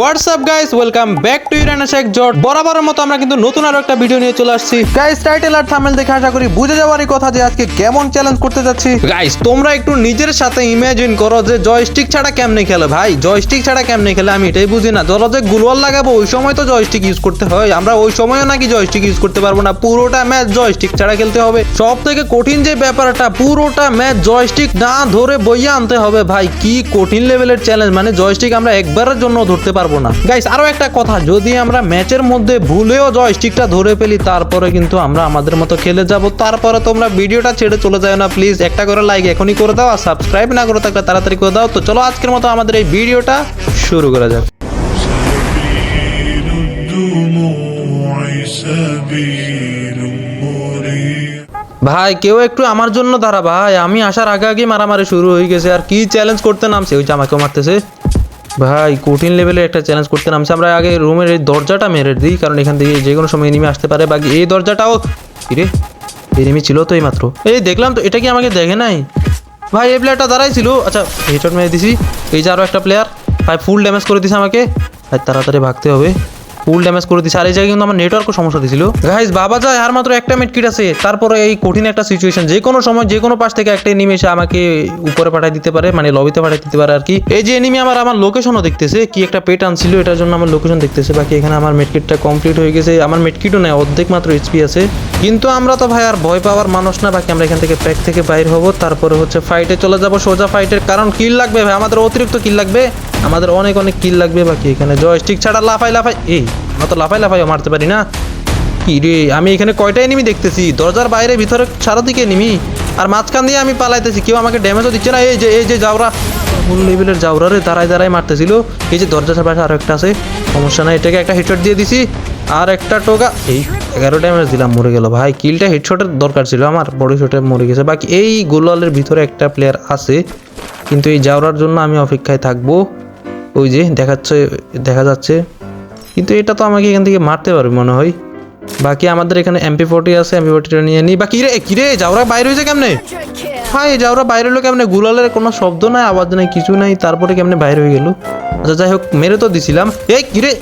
WhatsApp guys welcome back to Irana Sheikh জট বরাবরের মতো আমরা কিন্তু নতুন আরও একটা ভিডিও নিয়ে চলে আসছি। গাইস টাইটেল আর থাম্বনেল দেখে আশা করি বুঝে যাওয়ারই কথা যে আজকে কেমন চ্যালেঞ্জ করতে যাচ্ছি। গাইস তোমরা একটু নিজের সাথে ইমাজিন করো যে জয়স্টিক ছাড়া কেমনে খেলে। ভাই জয়স্টিক ছাড়া কেমনে খেলে আমি এটাই বুঝি না। ধরো যে গুলওয়াল লাগাবো, ওই সময় তো জয়স্টিক ইউজ করতে হয়। আমরা ওই সময়ও নাকি জয়স্টিক ইউজ করতে পারব না। পুরোটা ম্যাচ জয়স্টিক ছাড়া খেলতে হবে। সব থেকে কঠিন যে ব্যাপারটা, পুরোটা ম্যাচ জয়স্টিক না ধরে বইয়া আনতে হবে। ভাই, কি কঠিন লেভেলের চ্যালেঞ্জ মানে জয়স্টিক আমরা একবারের জন্য ধরতে পারব পারব না। গাইস আরও একটা কথা, যদি আমরা ম্যাচের মধ্যে ভুলেও জয়স্টিকটা ধরে ফেলি, তারপরে কিন্তু আমরা আমাদের মতো খেলে যাব। তারপরে তোমরা ভিডিওটা ছেড়ে চলে যাও না প্লিজ একটা করে লাইক এখনই করে দাও, আর সাবস্ক্রাইব না করে থাকলে তাড়াতাড়ি করে দাও। তো চলো আজকের মতো আমাদের এই ভিডিওটা শুরু করা যাক। ভাই, কেউ একটু আমার জন্য দাঁড়া, ভাই। আমি আসার আগে আগে মারামারি শুরু হয়ে গেছে, আর কি চ্যালেঞ্জ করতে নামছে? ওই যে আমাকেও মারতেছে। ভাই, কঠিন লেভেলের একটা চ্যালেঞ্জ করতে নামছে। আমরা আগে রুমের এই দরজাটা মেরে দিই, কারণ এখান থেকে যে কোনো সময় এনিমি আসতে পারে। বাকি এই দরজাটাও রে এনিমি ছিল তো এই মাত্র এই দেখলাম তো, এটা কি আমাকে দেখে নাই? ভাই, এই প্লেয়ারটা দাঁড়াই ছিল আচ্ছা হেডশট মেরে দিছি। এই যে আরও একটা প্লেয়ার ভাই ফুল ড্যামেজ করে দিছে আমাকে। ভাই, তাড়াতাড়ি ভাগতে হবে। ফুল ড্যামেজ করে দিছে। আর এই জায়গায় কিন্তু আমার নেটওয়ার্কও সমস্যা দিছিল। গাইস বাবা যায় আর মাত্র একটা মিট কিট আছে। তারপরে এই কঠিন একটা সিচুয়েশন যে কোনো সময়, যে কোনো পাশ থেকে একটা এনিমি এসে আমাকে উপরে পাঠিয়ে দিতে পারে মানে লবিতে পাঠিয়ে দিতে পারে আর কি। এই যে এনিমি আমার আমার লোকেশনও দেখতেছে, কি একটা পেট আনছিল, এটার জন্য আমার লোকেশন দেখতেছে। বাকি এখানে আমার মেটকিটটা কমপ্লিট হয়ে গেছে। আমার মেটকিটও নেই, অর্ধেক মাত্র এইচপি আছে। কিন্তু আমরা তো ভাই আর ভয় পাওয়ার মানুষ না, বাকি আমরা এখান থেকে প্যাক থেকে বাইর হব। তারপরে হচ্ছে ফাইটে চলে যাব, সোজা ফাইটের কারণ কিল লাগবে ভাই। আমাদের অতিরিক্ত কিল লাগবে। আমাদের অনেক অনেক কিল লাগবে বাকি এখানে। জয় জয়স্টিক ছাড়া লাফাই লাফাই এই। আমরা তো লাফাই লাফাই মারতে পারি না। কি রে, আমি এখানে কয়টা এনিমি দেখতেছি? দরজার বাইরে ভিতরে সারাদিকে এনিমি আর মাঝখান দিয়ে আমি পালাইতেছি, কেউ আমাকে ড্যামেজও দিচ্ছে না। এই যে এই যে যাওরা ফুল লেভেলের যাওরা রে? দাঁড়ায় দাঁড়ায় মারতেছিল। এই যে দরজার পাশে আরও একটা আছে। সমস্যা নাই, এটাকে একটা হেডশট দিয়ে দিছি। আর একটা টোকা। এই এগারো ড্যামেজ দিলাম, মরে গেল। ভাই কিলটা হেডশটের দরকার ছিল আমার। বডি শটে মরে গেছে। বাকি এই গোলালের ভিতরে একটা প্লেয়ার আছে। কিন্তু এই যাওয়ার জন্য আমি অপেক্ষায় থাকব। ওই যে দেখাচ্ছে, দেখা যাচ্ছে। কিন্তু এটা তো আমাকে এখান থেকে মারতে পারবে মনে হয়। বাকি আমাদের এখানে এমপি ফোর্টি আছে এমপি ফোর্টিটা নিয়ে নিই বাকি রে কিরে যাওরা বাইরে হয়েছে কেমনে? হ্যাঁ যাওরা বাইরে হলো কেমনে? গুলালের কোনো শব্দ নাই, আওয়াজ নাই, কিছু নাই, তারপরে কেমনে বাইরে হয়ে গেল? আচ্ছা যাই হোক, মেরে তো দিছিলাম। এই কিরে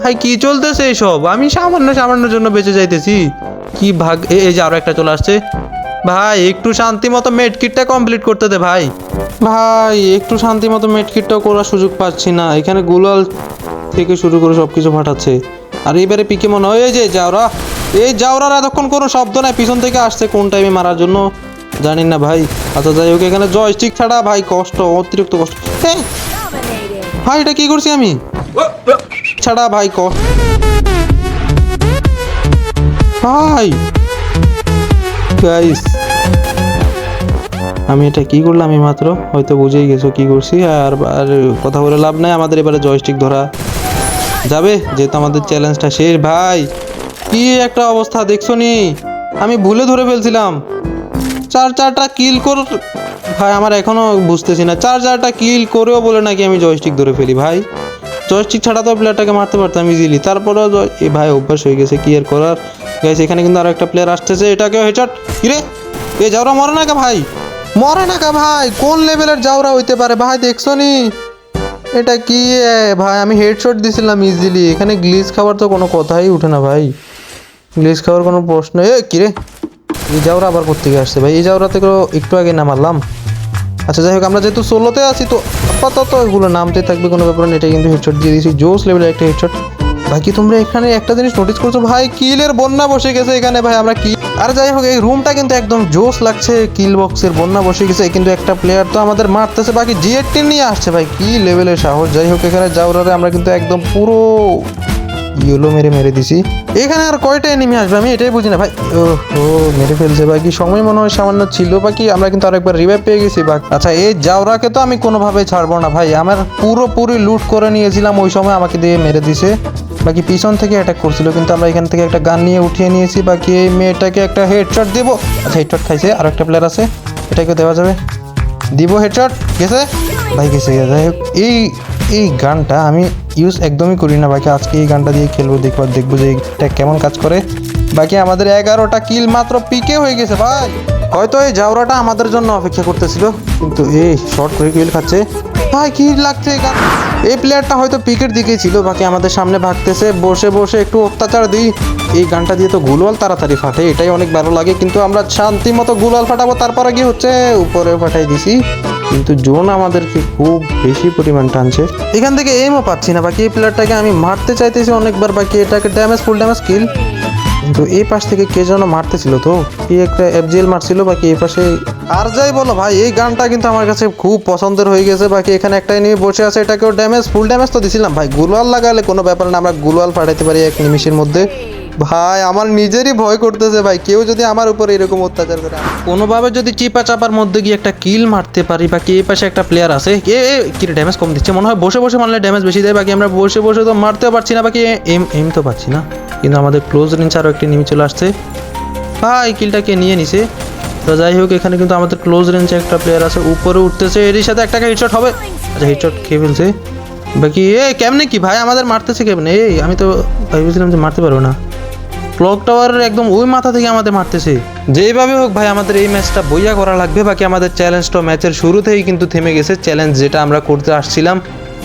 ভাই কি চলতেছে এইসব আমি সামান্য সামান্যর জন্য বেঁচে যাইতেছি। কি ভাগ এই যে আরও একটা চলে আসছে। ভাই, একটু শান্তি মতো মেডকিটটা কমপ্লিট করতে দে, ভাই। ভাই, একটু শান্তি মতো মেডকিটটাও করার সুযোগ পাচ্ছি না। এখানে গুলাল থেকে শুরু করে সব কিছু ফাটাচ্ছে। আর এবারে পিকে মনে হয় এই যে যাওরা এই যাওরার এতক্ষণ কোনো শব্দ নাই পিছন থেকে আসছে কোন টাইমে মারার জন্য? জানি না ভাই। আচ্ছা যাই হোক এখানে জয়স্টিক ছাড়া ভাই কষ্ট অতিরিক্ত কষ্ট। এই, ভাই এটা কি করছি আমি? ছাড়া ভাই কষ্ট ভাই! গাইস আমি এটা কি করলাম আমি মাত্র হয়তো বুঝেই গেছো কি করছি আর আর কথা বলে লাভ নাই। আমাদের এবারে জয়স্টিক ধরা। যাবে? যেহেতু আমাদের চ্যালেঞ্জটা শেষ, ভাই। কি একটা অবস্থা দেখছ নি আমি ভুলে ধরে ফেলছিলাম। চার চারটা কিল কর ভাই, আমার এখনও বুঝতেছি না। চার চারটা কিল করেও বলে নাকি আমি জয়স্টিক ধরে ফেলি, ভাই। জয়স্টিক ছাড়া তো প্লেয়ারটাকে মারতে পারতাম ইজিলি তারপরেও এ ভাই, অভ্যাস হয়ে গেছে, কি আর করার? গেছে এখানে কিন্তু আরও একটা প্লেয়ার আসতেছে। এটাকেও হেডশট কিরে? এ যাওরা মরে না কা ভাই? মরে না কা ভাই? কোন লেভেলের যাওরা হইতে পারে? ভাই দেখছ নি এটা কি ভাই, আমি হেডশট দিছিলাম ইজিলি এখানে গ্লিচ খাবার তো কোনো কথাই উঠে না, ভাই। গ্লিচ খাওয়ার কোনো প্রশ্ন, এ কিরে এই যাওরা আবার কোথেকে আসছে, ভাই? এই যাওরা থেকে একটু আগে নামালাম। আচ্ছা যাই হোক, আমরা যেহেতু সোলোতে আছি, তো আপাতত এগুলো নামতে থাকবে কোনো ব্যাপার না এটা কিন্তু হেডশট দিয়ে দিয়েছি। জোস লেভেলের একটা হেডশট বাকি তোমরা এখানে একটা জিনিস নোটিস করছ, ভাই, কিলের বন্যা বসে গেছে এখানে, ভাই, আমরা কি আর যাই হোক, এই রুমটা কিন্তু একদম জোস লাগছে কিল বক্সের বন্যা বসে গেছে। কিন্তু একটা প্লেয়ার তো আমাদের মারতেছে, বাকি জিএর টিম নিয়ে আসছে ভাই, কি লেভেলের সাহস? যাই হোক, এখানে যাওয়ারে আমরা কিন্তু একদম পুরো ইয়েলো মেরে মেরে দিছি। এখানে আর কয়টা এনিমি আসবে? আমি এটাই বুঝি না ভাই। ও ও, মেরে ফেলছে বাকি সময় মনে হয় সামান্য ছিল বাকি আমরা কিন্তু আরেকবার রিভাইভ পেয়ে গেছি বাকি আচ্ছা এই জাওরাকে তো আমি কোনোভাবে ছাড়বো না ভাই। আমার পুরোপুরি লুট করে নিয়েছিলাম, ওই সময় আমাকে দিয়ে মেরে দিছে। বাকি পিছন থেকে অ্যাটাক করছিল, কিন্তু আমরা এখান থেকে একটা গান নিয়ে উঠিয়ে নিয়েছি, বাকি এই মেয়েটাকে একটা হেডশট দেবো। আচ্ছা হেডশট খাইছে, আর একটা প্লেয়ার আছে এটাকে দেওয়া যাবে। দিব হেডশট গেছে? ভাই, গেছে যাই হোক, এই এই গানটা আমি ইউজ একদমই করি না। বাকি আজকে এই গানটা দিয়ে খেলব, দেখব দেখব যে এটা কেমন কাজ করে। বাকি আমাদের এগারোটা কিল মাত্র পিকে হয়ে গেছে, ভাই। হয়তো এই জাউরাটা আমাদের জন্য অপেক্ষা করতেছিল, কিন্তু এই শর্ট করে কিল খাচ্ছে। ভাই, কি লাগছে এই গান এই প্লেয়ারটা হয়তো পিকের দিকেই ছিল, বাকি আমাদের সামনে ভাগতেছে। বসে বসে একটু অত্যাচার দিই। এই গানটা দিয়ে তো গুলওয়াল তাড়াতাড়ি ফাটে, এটাই অনেক ভালো লাগে। কিন্তু আমরা শান্তি মতো গুলওয়াল ফাটাবো, তারপরে কি হচ্ছে? উপরে ফাটাই দিছি। কিন্তু জোন আমাদেরকে খুব বেশি পরিমাণ টানছে। এখান থেকে এমও পাচ্ছি না, বাকি এই প্লেয়ারটাকে আমি মারতে চাইতেছি অনেকবার, বাকি এটাকে ড্যামেজ ফুল ড্যামেজ কিল কিন্তু এই পাশ থেকে কে যেন মারতেছিল তো? কি একটা এফজিএল মারছিল, বাকি এই পাশে আর যাই বলো ভাই এই গানটা কিন্তু আমার কাছে খুব পছন্দের হয়ে গেছে। বাকি এখানে একটা এনিমি বসে আছে এটাকেও ড্যামেজ ফুল ড্যামেজ তো দিছিলাম। ভাই গুলওয়াল লাগালে কোনো ব্যাপার না আমরা গুলওয়াল ফাটাইতে পারি এক নিমিষের মধ্যে। ভাই আমার নিজেরই ভয় করতেছে ভাই কেউ যদি আমার উপরে এরকম অত্যাচার করে কোনোভাবে যদি চিপা চাপার মধ্যে গিয়ে একটা কিল মারতে পারি বাকি এই পাশে একটা প্লেয়ার আছে এ, কি ড্যামেজ কম দিচ্ছে? মনে হয় বসে বসে মারলে ড্যামেজ বেশি দেয় বাকি আমরা বসে বসে তো মারতেও পারছি না বাকি এম এম তো পাচ্ছি না। কিন্তু আমাদের ক্লোজ রেঞ্জ আরও একটি নেমে চলে আসছে। ভাই কিলটাকে নিয়ে নিছে। তো যাই হোক, এখানে কিন্তু আমাদের ক্লোজ রেঞ্জে একটা প্লেয়ার আছে। উপরে উঠতেছে, এরই সাথে একটা হেডশট হবে। আচ্ছা হেডশট খেয়ে ফেলছে? বাকি, এ, কেমনে কি? ভাই, আমাদের মারতেছে কেমনে? এই আমি তো ভেবেছিলাম যে মারতে পারব না। ক্লক টাওয়ারের একদম ওই মাথা থেকে আমাদের মারতেছে। যেইভাবে হোক, ভাই, আমাদের এই ম্যাচটা বইয়া করা লাগবে। বাকি আমাদের চ্যালেঞ্জটা ম্যাচের শুরুতেই কিন্তু থেমে গেছে। চ্যালেঞ্জ যেটা আমরা করতে আসছিলাম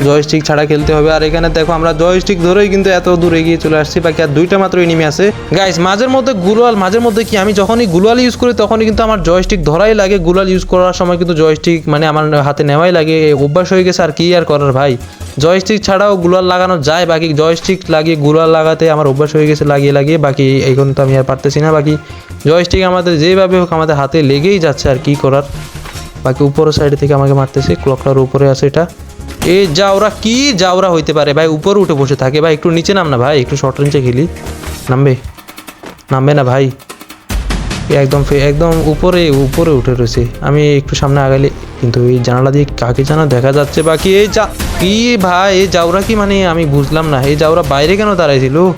জয়স্টিক ছাড়া খেলতে হবে। আর এখানে দেখো আমরা জয়স্টিক ধরেই কিন্তু এত দূরে এগিয়ে চলে আসছি, বাকি আর দুইটা মাত্র এনিমি আছে। গাইস মাঝের মধ্যে গুলওয়াল মাঝের মধ্যে কি আমি যখনই গুলওয়াল ইউজ করি তখনই কিন্তু আমার জয়স্টিক ধরাই লাগে। গুলওয়াল ইউজ করার সময় কিন্তু জয়স্টিক মানে আমার হাতে নেওয়াই লাগে। অভ্যাস হয়ে গেছে আর কি আর করার ভাই? জয়স্টিক ছাড়াও গুলাল লাগানো যায়, বাকি জয়স্টিক লাগিয়ে গুলাল লাগাতে আমার অভ্যাস হয়ে গেছে লাগিয়ে লাগিয়ে। বাকি এখন তো আমি আর পারতেছি না, বাকি জয়স্টিক আমাদের যেভাবে হোক আমাদের হাতে লেগেই যাচ্ছে আর কি করার। বাকি উপরের সাইড থেকে আমাকে মারতেছে ক্লকটার উপরে আছে এটা। এ যাওরা কি যাওরা হইতে পারে? ভাই, উপরে উঠে বসে থাকে। ভাই, একটু নিচে নাম না, ভাই। একটু শর্ট রেঞ্জে খেলি। নামবে? নামবে না, ভাই। একদম একদম উপরে উপরে উঠে রয়েছে। আমি একটু সামনে আগালে কিন্তু এই জানালা দিয়ে কাকে যেন দেখা যাচ্ছে বাকি? এই যা কি ভাই? এই যাওরা কি? মানে আমি বুঝলাম না। এই যাওরা বাইরে কেন দাঁড়াইছিল?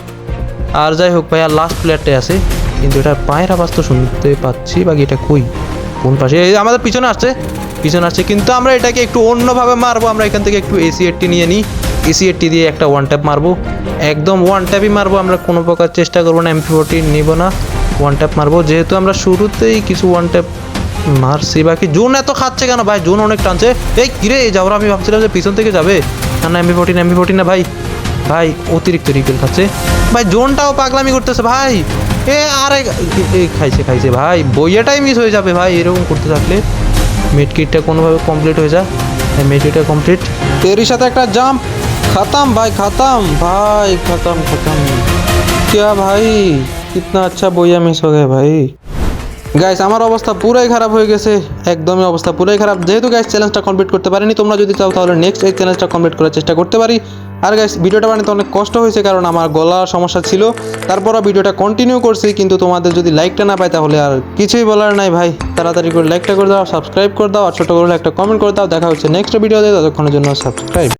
আর যাই হোক ভাই, আর লাস্ট প্লেয়ারটাই আছে। কিন্তু এটার পায়ের আওয়াজ তো শুনতে পাচ্ছি। বাকি এটা কই? কোন পাশে? আমাদের পিছনে আসছে। পিছনে আসছে। কিন্তু আমরা এটাকে একটু অন্যভাবে মারবো। আমরা এখান থেকে একটু এসি এইটটি নিয়ে নিই। এসি এইটটি দিয়ে একটা ওয়ান ট্যাপ মারবো। একদম ওয়ান ট্যাপই মারবো। আমরা কোনো প্রকার চেষ্টা করব না। এমপি ফোরটি নিব না। ওয়ান ট্যাপ মারবো। যেহেতু আমরা শুরুতেই কিছু ওয়ান ট্যাপ মারছি। বাকি জোন এত খাচ্ছে কেন? ভাই জোন অনেক টানছে। এই কিরে যাওয়ার আমি ভাবছিলাম যে পিছন থেকে যাবে। না না এমপি ফোরটিন এমপি ফোরটিন না, ভাই। ভাই, অতিরিক্ত রিকেল খাচ্ছে। ভাই জোনটাও পাগলামি করতেছে, ভাই। এ, আরে খাইছে খাইছে, ভাই। বইয়াটাই মিস হয়ে যাবে, ভাই, এরকম করতে থাকলে। মিড কিটটা কোনোভাবে কমপ্লিট হয়ে যায় মিডকিটটা কমপ্লিট এরই সাথে একটা জাম্প খতম ভাই খতম। ভাই, খতম খতম। क्या ভাই, কিতনা আচ্ছা বইয়া মিস হয়ে গেছে ভাই। গাইস আমার অবস্থা পুরাই খারাপ হয়ে গেছে। একদমই অবস্থা পুরাই খারাপ। যেহেতু গাইস চ্যালেঞ্জটা কমপ্লিট করতে পারিনি, তোমরা যদি চাও তাহলে নেক্সট এই চ্যালেঞ্জটা কমপ্লিট করার চেষ্টা করতে পারি। আর গাইস ভিডিওটা বানাতে অনেক কষ্ট হয়েছে কারণ আমার গলার সমস্যা ছিল। তারপরও ভিডিওটা কন্টিনিউ করছি, কিন্তু তোমাদের যদি লাইকটা না পাই তাহলে আর কিছুই বলার নাই ভাই। তাড়াতাড়ি করে লাইকটা করে দাও সাবস্ক্রাইব করে দাও, আর ছোটো করে একটা কমেন্ট করে দাও। দেখা হচ্ছে নেক্সট ভিডিওতে ততক্ষণের জন্য সাবস্ক্রাইব